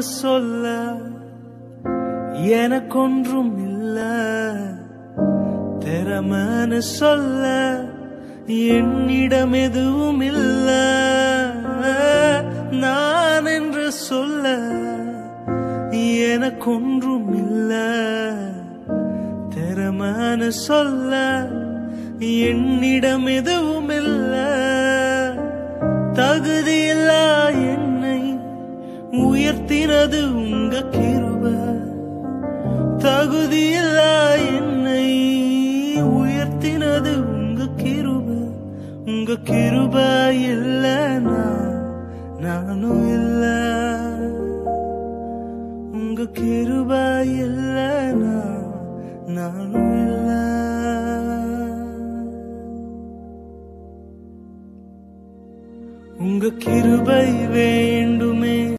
என்று சொல்ல எனக்கொன்றும் இல்ல. திறமன்னு சொல்ல என்னிடம் எதுவும் இல்ல. நான் என்று சொல்ல எனக்கொன்றும் இல்ல. திறமன்னு சொல்ல என்னிடம் எதுவும் இல்ல. தகுதியில்லா என்னை உயர்த்தினது உங்க கிருப. தகுதியில்லா என்னை உயர்த்தினது உங்க கிருப. உங்க கிருப இல்ல நானும் இல்ல. உங்க கிருப இல்ல நானும் இல்ல. உங்க கிருபை வேண்டுமே.